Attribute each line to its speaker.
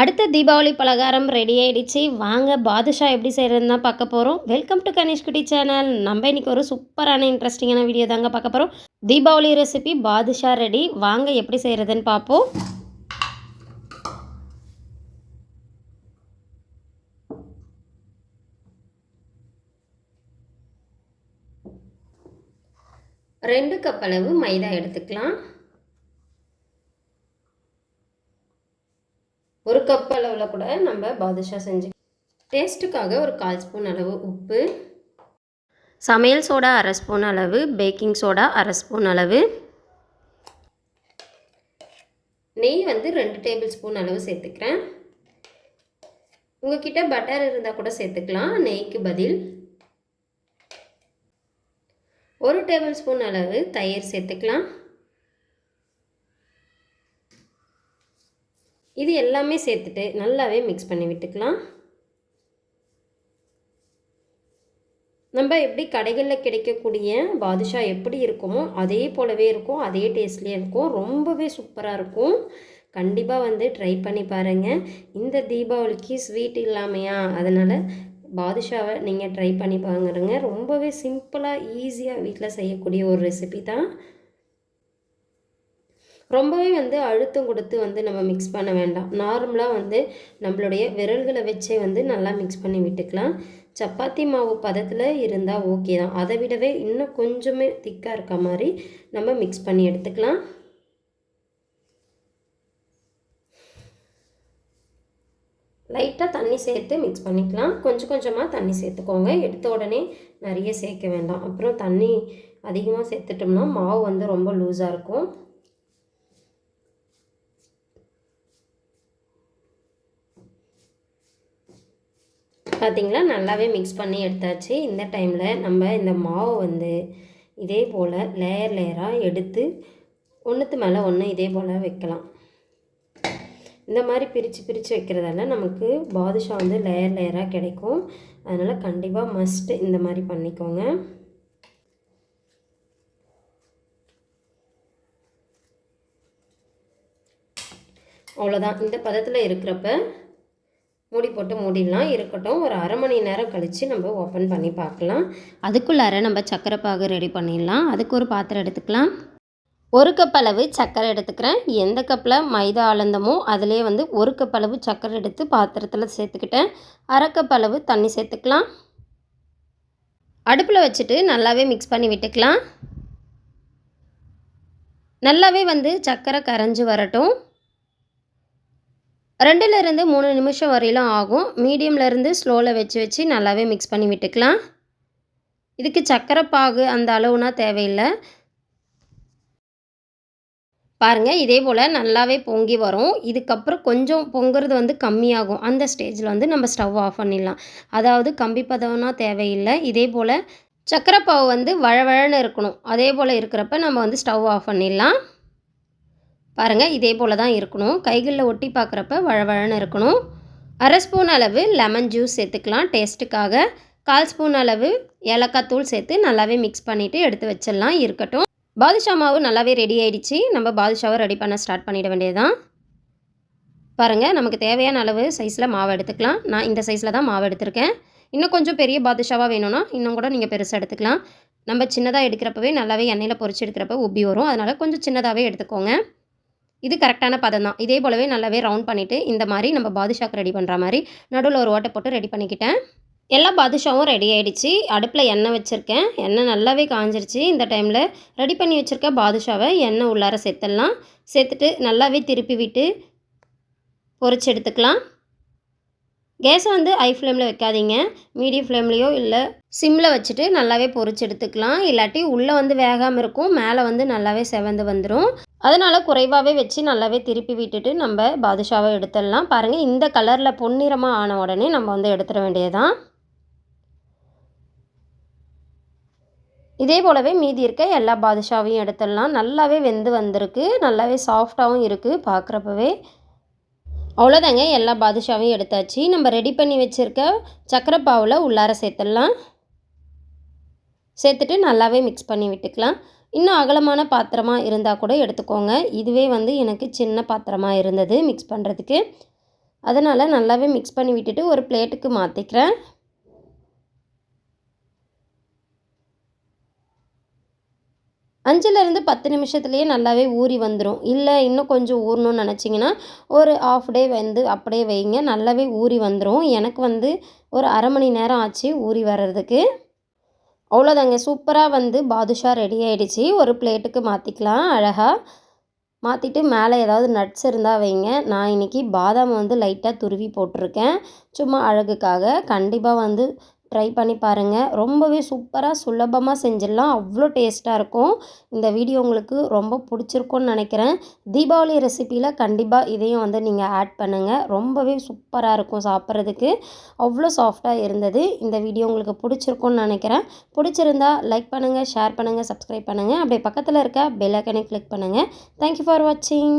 Speaker 1: அடுத்த தீபாவளி பலகாரம் ரெடி ஆகிடுச்சு வாங்க பாதுஷா எப்படி செய்கிறதுனா தான் பார்க்க போகிறோம் வெல்கம் டு கணேஷ் குட்டி சேனல் நம்ம இன்னைக்கு ஒரு சூப்பரான இன்ட்ரெஸ்டிங்கான வீடியோ தாங்க பார்க்க போகிறோம் தீபாவளி ரெசிபி பாதுஷா ரெடி வாங்க எப்படி செய்கிறதுன்னு பார்ப்போம். ரெண்டு கப் அளவு மைதா எடுத்துக்கலாம். ஒரு கப் அளவில் கூட நம்ம பாதுஷா செஞ்சு டேஸ்ட்டுக்காக ஒரு கால் ஸ்பூன் அளவு உப்பு சமையல் சோடா அரை ஸ்பூன் அளவு பேக்கிங் சோடா அரை ஸ்பூன் அளவு. நெய் வந்து ரெண்டு டேபிள் ஸ்பூன் அளவு சேர்த்துக்கிறேன். உங்ககிட்ட பட்டர் இருந்தால் கூட சேர்த்துக்கலாம். நெய்க்கு பதில். ஒரு டேபிள் ஸ்பூன் அளவு தயிர் சேர்த்துக்கலாம். இது எல்லாமே சேர்த்துட்டு நல்லாவே மிக்ஸ் பண்ணி விட்டுக்கலாம். நம்ம எப்படி கடைகளில் கிடைக்கக்கூடிய பாதுஷா எப்படி இருக்குமோ அதே போலவே இருக்கும் அதே டேஸ்ட்லேயே இருக்கும் ரொம்பவே சூப்பராக இருக்கும். கண்டிப்பாக வந்து ட்ரை பண்ணி பாருங்கள் இந்த தீபாவளிக்கு ஸ்வீட் இல்லாமையா? அதனால் பாதுஷாவை நீங்கள் ட்ரை பண்ணி பாருங்க. ரொம்பவே சிம்பிளாக ஈஸியாக வீட்டில் செய்யக்கூடிய ஒரு ரெசிபி தான். ரொம்பவே வந்து அழுத்தம் கொடுத்து வந்து நம்ம மிக்ஸ் பண்ண வேண்டாம். நார்மலாக வந்து நம்மளுடைய விரல்களை வச்சே வந்து நல்லா மிக்ஸ் பண்ணி விட்டுக்கலாம். சப்பாத்தி மாவு பதத்தில் இருந்தால் ஓகே தான். அதை விடவே இன்னும் கொஞ்சமே திக்காக இருக்க மாதிரி நம்ம மிக்ஸ் பண்ணி எடுத்துக்கலாம். லைட்டாக தண்ணி சேர்த்து மிக்ஸ் பண்ணிக்கலாம். கொஞ்சம் கொஞ்சமாக தண்ணி சேர்த்துக்கோங்க. எடுத்த உடனே நிறைய சேர்க்க வேண்டாம். அப்புறம் தண்ணி அதிகமாக சேர்த்துட்டோம்னா மாவு வந்து ரொம்ப லூஸாக இருக்கும். பார்த்திங்களா நல்லாவே மிக்ஸ் பண்ணி எடுத்தாச்சு. இந்த டைமில் நம்ம இந்த மாவை வந்து இதே போல் லேயர் லேயராக எடுத்து ஒன்றுத்து மேலே ஒன்று இதே போல் வைக்கலாம். இந்த மாதிரி பிரித்து பிரித்து வைக்கிறதால நமக்கு பாதுஷா வந்து லேயர் லேயராக கிடைக்கும். அதனால் கண்டிப்பாக மஸ்ட்டு இந்த மாதிரி பண்ணிக்கோங்க. அவ்வளோதான் இந்த பதத்தில் இருக்கிறப்ப மூடி போட்டு மூடிடலாம். இருக்கட்டும் ஒரு அரை மணி நேரம் கழித்து நம்ம ஓப்பன் பண்ணி பார்க்கலாம். அதுக்குள்ளார நம்ம சக்கரை பாகு ரெடி பண்ணிடலாம். அதுக்கு ஒரு பாத்திரம் எடுத்துக்கலாம். ஒரு கப் அளவு சர்க்கரை எடுத்துக்கிறேன். எந்த கப்பில் மைதா அளந்தமோ அதிலே வந்து ஒரு கப் அளவு சர்க்கரை எடுத்து பாத்திரத்தில் சேர்த்துக்கிட்டேன். அரை கப் அளவு தண்ணி சேர்த்துக்கலாம். அடுப்பில் வச்சுட்டு நல்லாவே மிக்ஸ் பண்ணி விட்டுக்கலாம். நல்லாவே வந்து சர்க்கரை கரைஞ்சி வரட்டும். ரெண்டுலேருந்து மூணு நிமிஷம் வரையிலும் ஆகும். மீடியம்லேருந்து ஸ்லோவில் வச்சு வச்சு நல்லாவே மிக்ஸ் பண்ணி விட்டுக்கலாம். இதுக்கு சர்க்கரை பாகு அந்த அளவுனா தேவையில்லை. பாருங்கள் இதே போல் நல்லாவே பொங்கி வரும். இதுக்கப்புறம் கொஞ்சம் பொங்குறது வந்து கம்மியாகும். அந்த ஸ்டேஜில் வந்து நம்ம ஸ்டவ் ஆஃப் பண்ணிடலாம். அதாவது கம்பி பதம்னா தேவையில்லை. இதே போல் சர்க்கரை பாவு வந்து வழவழன்னு இருக்கணும். அதே போல் இருக்கிறப்ப நம்ம வந்து ஸ்டவ் ஆஃப் பண்ணிடலாம். பாருங்கள் இதே போல் தான் இருக்கணும். கைகளில் ஒட்டி பார்க்குறப்ப வழவழன்னு இருக்கணும். அரை ஸ்பூன் அளவு லெமன் ஜூஸ் சேர்த்துக்கலாம். டேஸ்ட்டுக்காக கால் ஸ்பூன் அளவு ஏலக்காய் தூள் சேர்த்து நல்லாவே மிக்ஸ் பண்ணிவிட்டு எடுத்து வச்சிடலாம். இருக்கட்டும். பாதுஷா மாவு நல்லாவே ரெடி ஆகிடுச்சு நம்ம பாதுஷாவை ரெடி பண்ண ஸ்டார்ட் பண்ணிட வேண்டியதுதான். பாருங்கள் நமக்கு தேவையான அளவு சைஸில் மாவு எடுத்துக்கலாம். நான் இந்த சைஸில் தான் மாவு எடுத்திருக்கேன். இன்னும் கொஞ்சம் பெரிய பாதுஷாவாக வேணும்னா இன்னும் கூட நீங்கள் பெருசாக எடுத்துக்கலாம். நம்ம சின்னதாக எடுக்கிறப்பவே நல்லாவே எண்ணெயில் பொறிச்சு எடுக்கிறப்ப உப்பி வரும். அதனால் கொஞ்சம் சின்னதாகவே எடுத்துக்கோங்க. இது கரெக்டான பதம் தான். இதே போலவே நல்லாவே ரவுண்ட் பண்ணிவிட்டு இந்த மாதிரி நம்ம பாதுஷாக்கு ரெடி பண்ணுற மாதிரி நடுவில் ஒரு ஓட்டை போட்டு ரெடி பண்ணிக்கிட்டேன். எல்லா பாதுஷாவும் ரெடி ஆகிடுச்சு அடுப்பில் எண்ணெய் வச்சுருக்கேன். எண்ணெய் நல்லாவே காஞ்சிருச்சு. இந்த டைமில் ரெடி பண்ணி வச்சுருக்க பாதுஷாவை எண்ணெய் உள்ளார சேர்த்துடலாம். சேர்த்துட்டு நல்லாவே திருப்பி விட்டு பொறிச்சு எடுத்துக்கலாம். கேஸை வந்து ஐ ஃப்ளேமில் வைக்காதீங்க. மீடியம் ஃப்ளேம்லேயோ இல்லை சிம்மில் வச்சுட்டு நல்லாவே பொறிச்சு எடுத்துக்கலாம். இல்லாட்டி உள்ளே வந்து வேகாமல் இருக்கும். மேலே வந்து நல்லாவே செவந்து வந்துடும் அதனால் குறைவாகவே வச்சு நல்லாவே திருப்பி விட்டுட்டு நம்ம பாதுஷாவை எடுத்துடலாம். பாருங்கள் இந்த கலரில் பொன்னிறமாக ஆன உடனே நம்ம வந்து எடுத்துட வேண்டியதுதான். இதே போலவே மீதி இருக்க எல்லா பாதுஷாவையும் எடுத்துடலாம். நல்லாவே வெந்து வந்திருக்கு. நல்லாவே சாஃப்டாகவும் இருக்குது பார்க்குறப்பவே அவ்வளோதாங்க எல்லா பாதுஷாவையும் எடுத்தாச்சு. நம்ம ரெடி பண்ணி வச்சுருக்க சக்கரை பாவில் உள்ளார சேர்த்துடலாம். சேர்த்துட்டு நல்லாவே மிக்ஸ் பண்ணி விட்டுக்கலாம். இன்னும் அகலமான பாத்திரமாக இருந்தால் கூட எடுத்துக்கோங்க. இதுவே வந்து எனக்கு சின்ன பாத்திரமாக இருந்தது மிக்ஸ் பண்ணுறதுக்கு அதனால் நல்லாவே மிக்ஸ் பண்ணி விட்டுட்டு ஒரு பிளேட்டுக்கு மாற்றிக்கிறேன் அஞ்சுலேருந்து பத்து நிமிஷத்துலேயே நல்லாவே ஊறி வந்துடும் இல்லை இன்னும் கொஞ்சம் ஊறணும்னு நினச்சிங்கன்னா ஒரு ஆஃப் டே வந்து அப்படியே வைங்க. நல்லாவே ஊறி வந்துடும் எனக்கு வந்து ஒரு அரை மணி நேரம் ஆச்சு ஊறி வர்றதுக்கு. அவ்வளோதாங்க சூப்பராக வந்து பாதுஷா ரெடி ஆகிடுச்சு ஒரு பிளேட்டுக்கு மாற்றிக்கலாம் அழகாக மாற்றிட்டு மேலே ஏதாவது நட்ஸ் இருந்தால் வைங்க. நான் இன்றைக்கி பாதாம் வந்து லைட்டாக துருவி போட்டிருக்கேன். சும்மா அழகுக்காக. கண்டிப்பாக வந்து ட்ரை பண்ணி பாருங்கள் ரொம்பவே சூப்பராக சுலபமாக செஞ்சிடலாம். அவ்வளோ டேஸ்ட்டாக இருக்கும். இந்த வீடியோ உங்களுக்கு ரொம்ப பிடிச்சிருக்கும்னு நினைக்கிறேன். தீபாவளி ரெசிப்பியில் கண்டிப்பாக இதையும் வந்து நீங்கள் ஆட் பண்ணுங்கள் ரொம்பவே சூப்பராக இருக்கும் சாப்பிட்றதுக்கு. அவ்வளோ சாஃப்டாக இருந்தது. இந்த வீடியோ உங்களுக்கு பிடிச்சிருக்கும்னு நினைக்கிறேன். பிடிச்சிருந்தா லைக் பண்ணுங்கள் ஷேர் பண்ணுங்கள் சப்ஸ்கிரைப் பண்ணுங்கள் அப்படியே பக்கத்தில் இருக்க பெல் ஐக்கனை கிளிக் பண்ணுங்கள் தேங்க்யூ ஃபார் வாட்சிங்